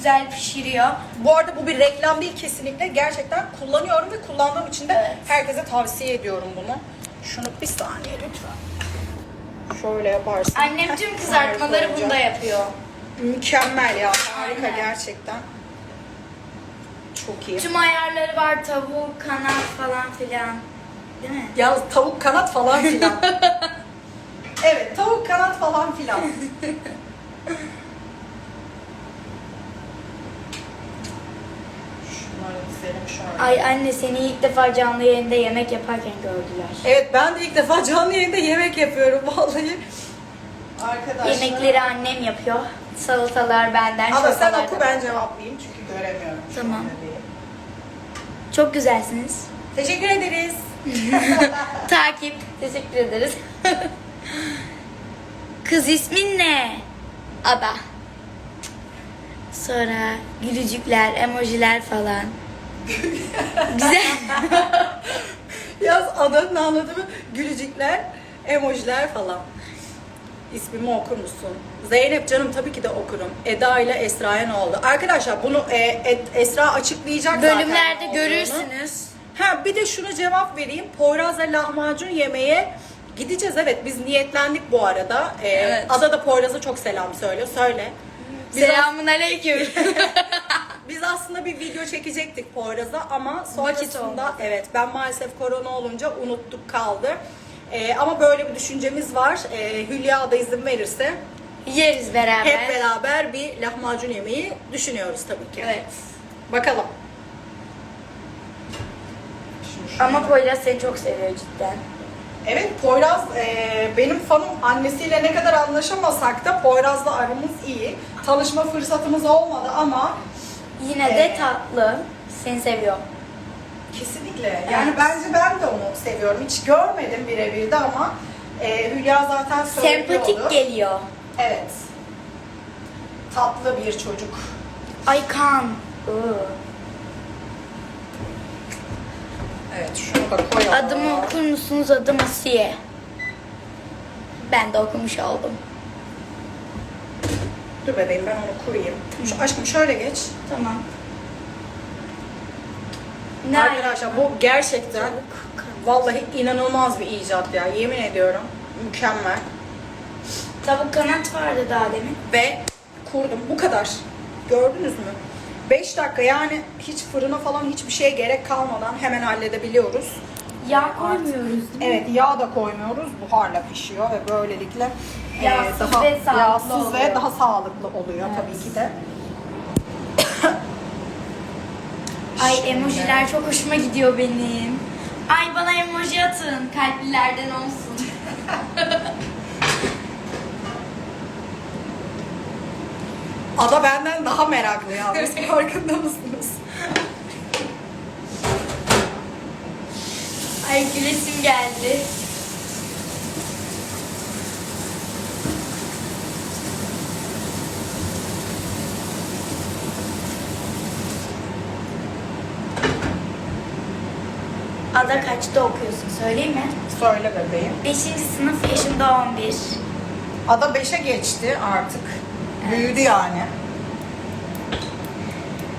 güzel pişiriyor. Bu arada bu bir reklam değil kesinlikle. Gerçekten kullanıyorum ve kullandığım için de Evet. herkese tavsiye ediyorum bunu. Şunu bir saniye lütfen. Şöyle yaparsın. Annem tüm kızartmaları bunda yapıyor. Mükemmel ya. Harika Aynen. gerçekten. Çok iyi. Tüm ayarları var tavuk, kanat falan filan. Değil mi? Yalnız tavuk kanat falan filan. evet tavuk kanat falan filan. Ay anne seni ilk defa canlı yayında yemek yaparken gördüler. Evet ben de ilk defa canlı yayında yemek yapıyorum vallahi. Arkadaşlar. Yemekleri annem yapıyor. Salatalar benden, Ama sen oku ben benden. cevaplayayım çünkü göremiyorum. Tamam. Çok güzelsiniz. Teşekkür ederiz. Takip. Teşekkür ederiz. Kız ismin ne? Ada. Sonra gülücükler, emojiler falan. Güzel. Yaz adanın anladığımı gülücükler, emojiler falan. İsmimi okur musun? Zeynep canım tabii ki de okurum. Eda ile Esra'ya ne oldu? Arkadaşlar bunu e, E- Esra açıklayacak zaten Bölümlerde olduğunu. görürsünüz. Ha bir de şunu cevap vereyim. Poyraz'la lahmacun yemeye gideceğiz. Evet biz niyetlendik bu arada. Ee, Evet. Ada da Poyraz'a çok selam söylüyor. Söyle. Biz, Selamun aleyküm. biz aslında bir video çekecektik Poyraz'a ama sonrasında evet ben maalesef korona olunca unuttuk kaldı. Ee, ama böyle bir düşüncemiz var. Ee, Hülya da izin verirse Yeriz beraber. hep beraber bir lahmacun yemeyi düşünüyoruz tabii ki. Evet. Bakalım. Ama Poyraz seni çok seviyor cidden. Evet Poyraz e, benim fanım annesiyle ne kadar anlaşamasak da Poyraz'la aramız iyi. Tanışma fırsatımız olmadı ama Yine de tatlı. Seni seviyor. kesinlikle yani Evet. bence ben de onu seviyorum. Hiç görmedim birebir de ama e, Hülya zaten söylüyordu. Sempatik geliyor. Evet. Tatlı bir çocuk. Ay kan. Iı. Evet şunu da koyalım. Adımı okur musunuz? Adım Asiye. Ben de okumuş oldum. Dur bebeğim ben onu kurayım. Şu, aşkım şöyle geç. Tamam. Ne Arkadaşlar bu gerçekten vallahi inanılmaz bir icat ya. Yemin ediyorum. Mükemmel. Tavuk kanat vardı daha demin. ve kurdum. Bu kadar. Gördünüz mü? 5 dakika yani hiç fırına falan hiçbir şeye gerek kalmadan hemen halledebiliyoruz. Yağ koymuyoruz değil mi? Evet yağ da koymuyoruz. Buharla pişiyor ve böylelikle e, Yağsız daha ve sağlıklı yağsız ve daha sağlıklı oluyor Evet. tabii ki de. Ay emojiler çok hoşuma gidiyor benim. Ay bana emoji atın. Kalplilerden olsun. Ada benden daha meraklı yalnız farkında mısınız? Ay gülesim geldi. Ada kaçta okuyorsun söyleyeyim mi? Söyle bebeğim. 5. sınıf yaşımda 11. Ada 5'e geçti artık. Büyüdü yani.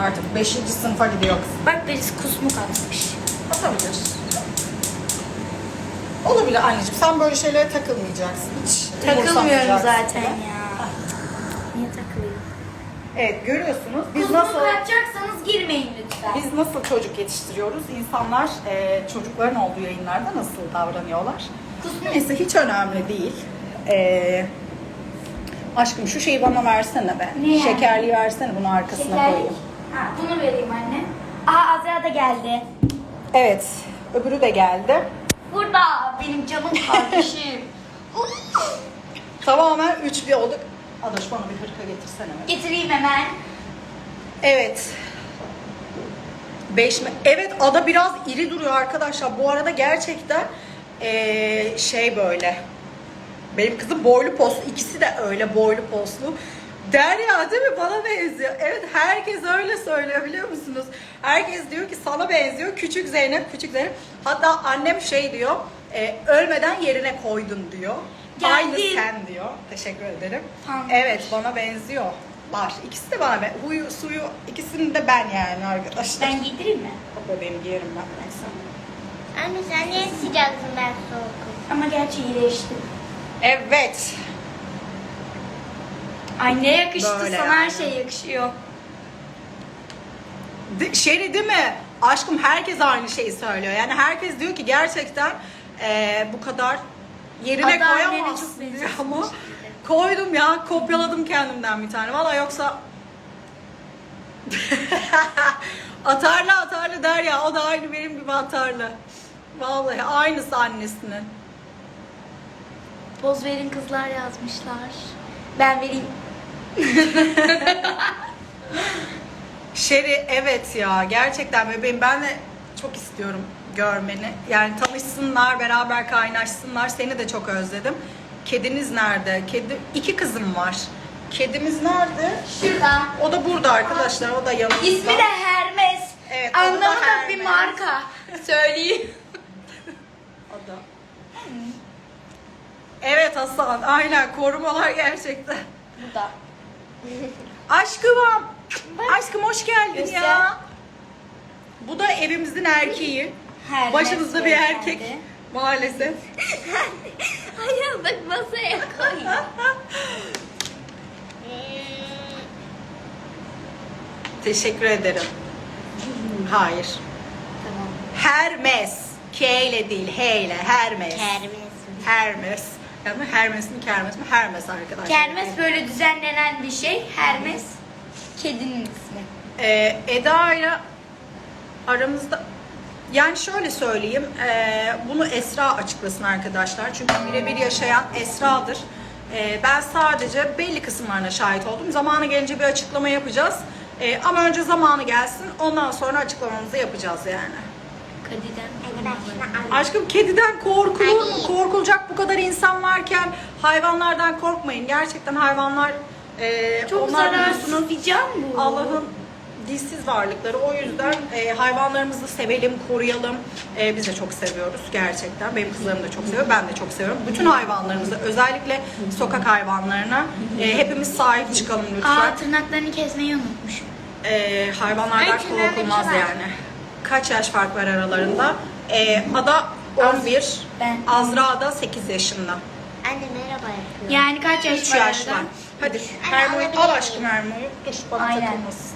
Artık 5. sınıfa gidiyor kız. Bak birisi kusmuk atmış. Atabilir. Olabilir anneciğim. Sen böyle şeylere takılmayacaksın. Hiç Takılmıyorum umursamayacaksın zaten ya. Niye takılayım? Evet görüyorsunuz. Biz Kusmuk nasıl atacaksanız girmeyin lütfen. biz nasıl çocuk yetiştiriyoruz? İnsanlar e, çocukların olduğu yayınlarda nasıl davranıyorlar? Kusmuk. Neyse hiç önemli değil. E, aşkım şu şeyi bana versene be. Ne yani? Şekerliği versene bunu arkasına Şeker. koyayım. Ha, bunu vereyim anne. Aa Azra da geldi. Evet. Öbürü de geldi. Burada benim canım kardeşim. Tamamen üç bir olduk. Adaş bana bir hırka getirsene. be. Getireyim hemen. Evet. 5 mi? Evet ada biraz iri duruyor arkadaşlar. Bu arada gerçekten eee, şey böyle. Benim kızım boylu poslu. İkisi de öyle boylu poslu. Derya değil mi? Bana benziyor. Evet herkes öyle söylüyor biliyor musunuz? Herkes diyor ki sana benziyor. Küçük Zeynep, küçük Zeynep. Hatta annem şey diyor. e, ölmeden yerine koydun diyor. Geldim. Aynı sen diyor. Teşekkür ederim. Tamam. Evet bana benziyor. var. İkisi de bana ben. Huyu, suyu ikisini de ben yani arkadaşlar. Ben giydireyim mi? O benim giyerim ben. Neyse. Anne sen niye sıcaksın ben soğukum? Ama gerçi iyileştim. Evet. Ay ne yakıştı Böyle sana her yani. şey yakışıyor. De, şey değil mi? Aşkım herkes aynı şeyi söylüyor. Yani herkes diyor ki gerçekten eee, bu kadar yerine annene koyamazsın diyor ama koydum ya kopyaladım kendimden bir tane. Valla yoksa atarlı atarlı der ya o da aynı benim gibi atarlı. Vallahi aynısı annesinin. Poz verin kızlar yazmışlar. Ben vereyim. Şeri evet ya gerçekten bebeğim ben de çok istiyorum görmeni. Yani tanışsınlar, beraber kaynaşsınlar. Seni de çok özledim. Kediniz nerede? Kedi iki kızım var. Kedimiz nerede? Şurada. O da burada arkadaşlar. O da yanımızda. İsmi de Hermes. Evet, adı da Anlamı da bir Hermes. marka. Söyleyeyim. O da. Evet Hasan. Aynen korumalar gerçekten. Burada. Aşkım. Aşkım hoş geldin Göster. ya. Bu da evimizin erkeği. Hermes Başımızda bir erkek maalesef. Hayır bak masaya koy. Teşekkür ederim. Hayır. Tamam. Hermes. K ile değil, H ile. Hermes. Kermes. Hermes. Yani Hermes mi Kermes mi? Hermes arkadaşlar. Kermes böyle düzenlenen bir şey. Hermes kedinin ismi. Ee, Eda ile aramızda yani şöyle söyleyeyim ee, bunu Esra açıklasın arkadaşlar çünkü birebir yaşayan Esra'dır. Ee, ben sadece belli kısımlarına şahit oldum. Zamanı gelince bir açıklama yapacağız. Ee, ama önce zamanı gelsin ondan sonra açıklamamızı yapacağız yani. Kadiden. Aşkım kediden korkulur mu? Korkulacak bu kadar insan varken hayvanlardan korkmayın. Gerçekten hayvanlar ee, Çok onlar zararsız biliyorsunuz bir can bu. Allah'ın dilsiz varlıkları. O yüzden e, hayvanlarımızı sevelim, koruyalım. E, biz de çok seviyoruz gerçekten. Benim kızlarım da çok seviyor, ben de çok seviyorum. Bütün hayvanlarımızı, özellikle sokak hayvanlarına e, hepimiz sahip çıkalım lütfen. Aa tırnaklarını kesmeyi unutmuşum. E, hayvanlardan Ay, korkulmaz yani. Kaç yaş fark var aralarında? E, Ada 11, Ben. Azra da 8 yaşında. Anne merhaba yapıyor. Yani kaç yaş 3 var yaş arada? var. Hadi Anne, Hermo'yu alabilir al miyim? aşkım Hermo'yu. Dur bana Aynen. takılmasın.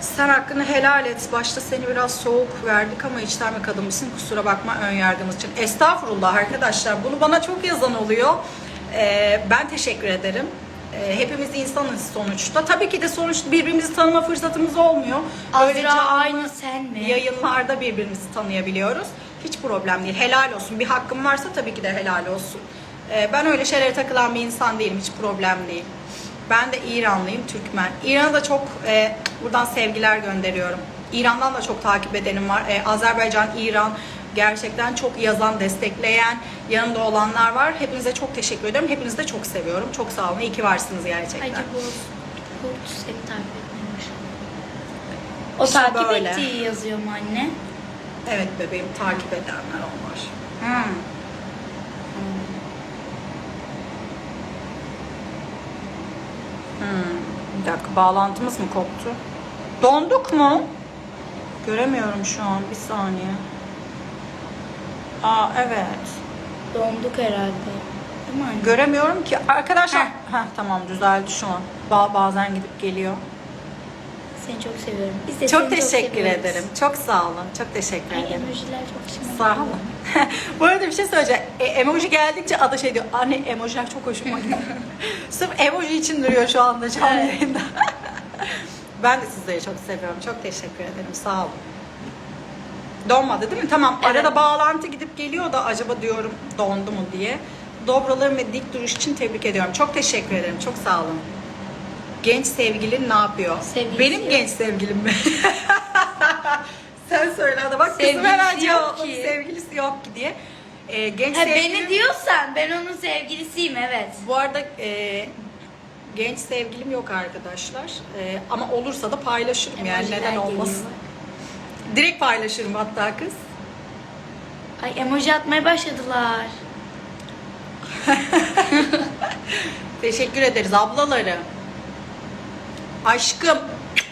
Sen hakkını helal et. Başta seni biraz soğuk verdik ama içten bir kadın mısın? Kusura bakma ön yargımız için. Estağfurullah arkadaşlar. Bunu bana çok yazan oluyor. Ee, ben teşekkür ederim. Ee, hepimiz insanız sonuçta. Tabii ki de sonuçta birbirimizi tanıma fırsatımız olmuyor. Öyle Azra aynı sen mi? Yayınlarda birbirimizi tanıyabiliyoruz. Hiç problem değil. Helal olsun. Bir hakkım varsa tabii ki de helal olsun. Ee, ben öyle şeylere takılan bir insan değilim. Hiç problem değil. Ben de İranlıyım, Türkmen. İran'a da çok e, buradan sevgiler gönderiyorum. İran'dan da çok takip edenim var. E, Azerbaycan, İran gerçekten çok yazan, destekleyen, yanımda olanlar var. Hepinize çok teşekkür ederim. Hepinizi de çok seviyorum. Çok sağ olun. İyi ki varsınız gerçekten. Hacı bu Kurt seni takip etmemiş. O İşte takip böyle. ettiği yazıyor mu anne? Evet bebeğim takip edenler onlar. Hmm. Hmm. Bir dakika bağlantımız mı koptu? Donduk mu? Göremiyorum şu an bir saniye. Aa evet. Donduk herhalde. Değil mi anne? Göremiyorum ki. Arkadaşlar. Heh. Heh, tamam düzeldi şu an. Ba- bazen gidip geliyor. Seni çok seviyorum. Biz de Çok seni teşekkür seviyoruz. ederim. Çok sağ olun. Çok teşekkür Ay ederim. emojiler çok hoşuma Sağ olun. Bu arada bir şey söyleyeceğim. E, emoji geldikçe ada şey diyor. Anne emojiler çok hoşuma gidiyor. Sırf emoji için duruyor şu anda canlı yayında. ben de sizleri çok seviyorum. Çok teşekkür ederim. Sağ olun. Donmadı değil mi? Tamam. Evet. Arada bağlantı gidip geliyor da acaba diyorum dondu mu diye. Dobralarım ve dik duruş için tebrik ediyorum. Çok teşekkür ederim. Çok sağ olun. Genç sevgilin ne yapıyor? Sevgilisi Benim yok. genç sevgilim mi? Sen söyle hadi bak kızım Sevgilisi hemen yok cevapladı. ki. Sevgilisi yok ki diye. Ee, genç Ha, sevgilim... beni diyorsan ben onun sevgilisiyim evet. Bu arada e, genç sevgilim yok arkadaşlar. E, ama olursa da paylaşırım yani Emojiler neden olmasın. geliyor. Direkt paylaşırım hatta kız. Ay emoji atmaya başladılar. Teşekkür ederiz ablaları. Aşkım.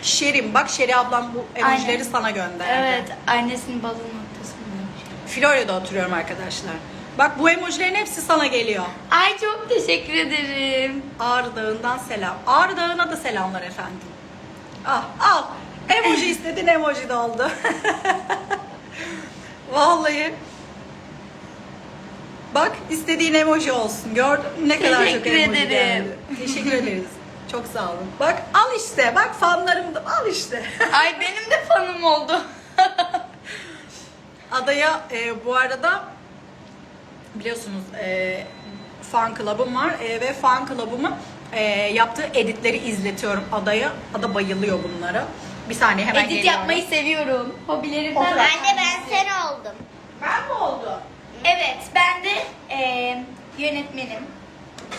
Şerim. Bak Şeri ablam bu emojileri Aynen. sana gönderdi. Evet, annesinin balon noktasında. Florya'da oturuyorum arkadaşlar. Bak bu emojilerin hepsi sana geliyor. Ay çok teşekkür ederim. Ağrı Dağı'ndan selam. Ağrı Dağı'na da selamlar efendim. Ah al. Emoji istedin emoji de oldu. Vallahi. Bak istediğin emoji olsun. Gördün mü? ne kadar çok Teşekkür emoji ederim. geldi. Teşekkür ederiz. Çok sağ olun. Bak al işte. Bak fanlarım da al işte. Ay benim de fanım oldu. Adaya e, bu arada biliyorsunuz e, fan club'ım var e, ve fan club'ımı e, yaptığı editleri izletiyorum Ada'ya. Ada bayılıyor bunlara. Bir saniye hemen Edit geliyorum. yapmayı seviyorum. Hobilerimden. Ben de ben sen oldum. Ben mi oldu? Evet, ben de eee, yönetmenim.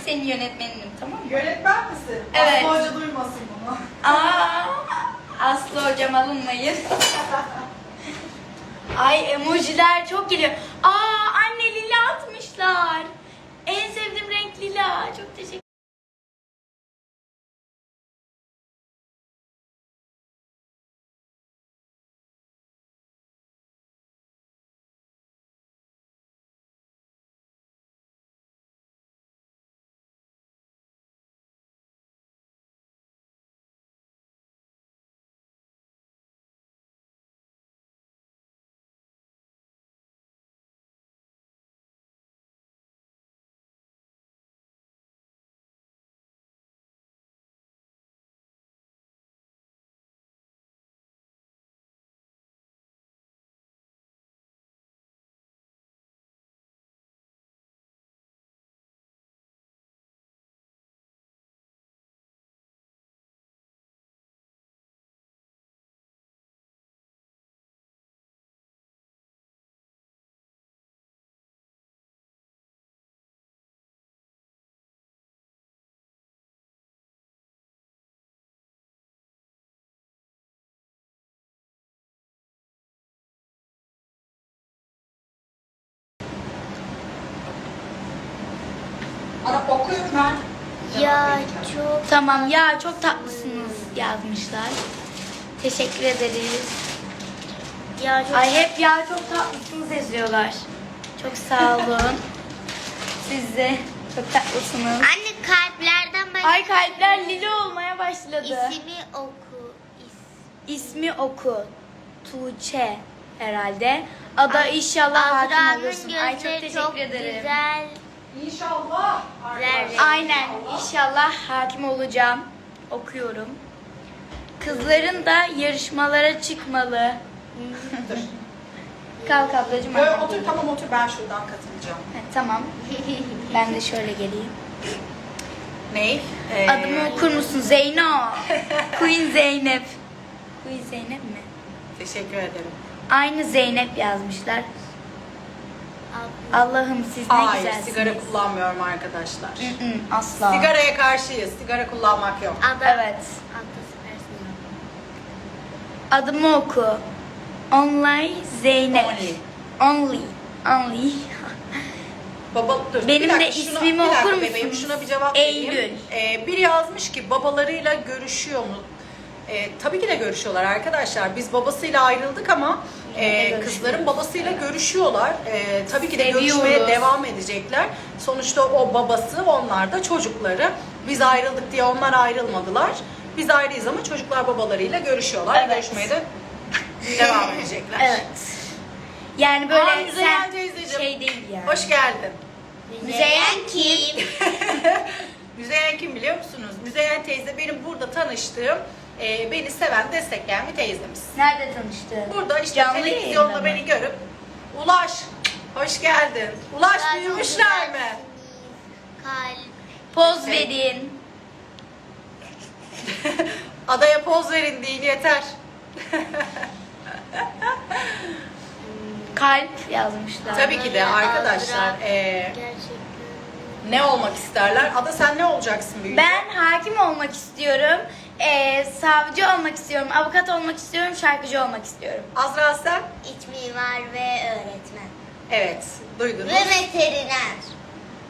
Senin yönetmeninim, tamam mı? Yönetmen misin? Evet. Aslı Hoca duymasın bunu. Aa, Aslı hocam alınmayın. Ay emojiler çok geliyor. Aa anne lila atmışlar. En Ara okuyun ben. Ya çok Tamam ya çok tatlısınız yazmışlar. Teşekkür ederiz. ya çok Ay hep ya çok tatlısınız yazıyorlar. Çok sağ olun. Siz de çok tatlısınız. Anne kalplerden başka Ay kalpler lila olmaya başladı. ismi oku. İs- İsmi oku. Tuğçe herhalde. Ada Ay, inşallah hakim olursun. Ay çok teşekkür çok ederim. Güzel. İnşallah. Aynen inşallah hakim olacağım. Okuyorum. Kızların da yarışmalara çıkmalı. Dur. Kalk ablacığım. Böyle otur tamam otur ben şuradan katılacağım. Ha, tamam. Ben de şöyle geleyim. Ney? Ee, Adımı okur musun? Zeyno. Queen Zeynep. Queen Zeynep mi? Teşekkür ederim. Aynı Zeynep yazmışlar. Allah'ım siz ne Hayır güzelsiniz. sigara kullanmıyorum arkadaşlar. Hı hı, Asla. Sigaraya karşıyız. Sigara kullanmak yok. Ada. Evet. Ada süpersin. Adımı oku. Only Zeynep. Only. Only. Only. Baba dur. Benim bir dakika, de şuna- ismimi bir dakika okur bebeğim, musunuz? Şuna bir cevap Eylül. vereyim. Ee, biri yazmış ki babalarıyla görüşüyor mu? Ee, tabii ki de görüşüyorlar arkadaşlar. Biz babasıyla ayrıldık ama E, görüşüyorlar. kızların babasıyla görüşüyorlar. Ee, tabii ki de Seviyoruz. görüşmeye devam edecekler. Sonuçta o babası, onlar da çocukları. Biz ayrıldık diye onlar ayrılmadılar. Biz ayrıyız ama çocuklar babalarıyla görüşüyorlar. Evet. Görüşmeye de devam edecekler. Evet. Yani böyle Aa, Müzeyyen sen teyzeciğim. şey değil yani. Hoş geldin. Müzeyyen kim? Müzeyyen kim biliyor musunuz? Müzeyyen teyze benim burada tanıştığım, e, beni seven, destekleyen bir teyzemiz. Nerede tanıştın? Burada işte Canlı televizyonda mı? beni görüp Ulaş, hoş geldin. Ulaş çok büyümüşler mi? Kalp. Poz Şey- verin. Adaya poz verin deyin yeter. Kalp yazmışlar. Tabii ki de arkadaşlar e, Gerçekten. Ne olmak isterler? Ada sen ne olacaksın büyüyünce? Ben hakim olmak istiyorum. Ee, savcı olmak istiyorum. Avukat olmak istiyorum. Şarkıcı olmak istiyorum. Azra sen? İç mimar ve öğretmen. Evet, duydunuz. Ve veteriner.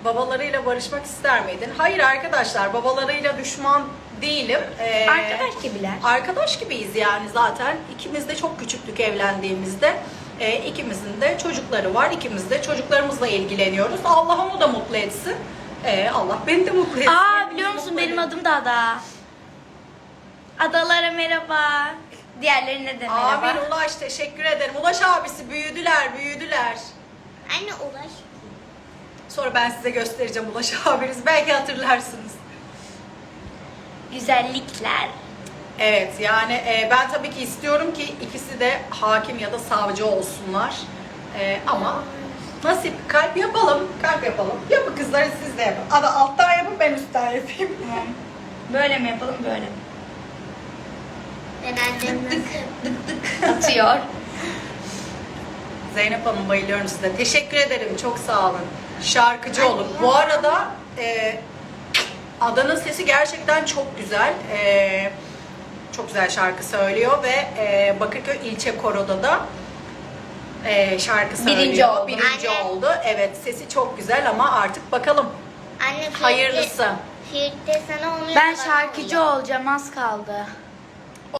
Babalarıyla barışmak ister miydin? Hayır arkadaşlar babalarıyla düşman değilim. Ee, Arkadaş gibiler. Arkadaş gibiyiz yani zaten. İkimiz de çok küçüktük evlendiğimizde. Ee, ikimizin de çocukları var. İkimiz de çocuklarımızla ilgileniyoruz. Allah onu da mutlu etsin. Ee, Allah beni de mutlu etsin. Aa biliyor musun benim adım da Ada. Adalara merhaba. Diğerlerine de merhaba. Amin Ulaş teşekkür ederim. Ulaş abisi büyüdüler büyüdüler. Anne ulaş. Sonra ben size göstereceğim Ulaş abiniz. Belki hatırlarsınız. Güzellikler. Evet yani e, ben tabii ki istiyorum ki ikisi de hakim ya da savcı olsunlar. E, ama nasip kalp yapalım. Kalp yapalım. Yapın kızlar siz de yapın. Ada alttan yapın ben üstten yapayım. Tamam. Böyle mi yapalım böyle mi? Ben annem nasıl? Atıyor. Zeynep Hanım bayılıyorum size. Teşekkür ederim. Çok sağ olun. Şarkıcı olun. Bu arada e, Ada'nın sesi gerçekten çok güzel. E, çok güzel şarkı söylüyor ve e, Bakırköy İlçe Koro'da da e, şarkı söylüyor. Birinci oldu. Birinci Anne. oldu. Evet sesi çok güzel ama artık bakalım. Anne Hayırlısı. Ferit'te sana onu Ben yapan şarkıcı olacağım az kaldı.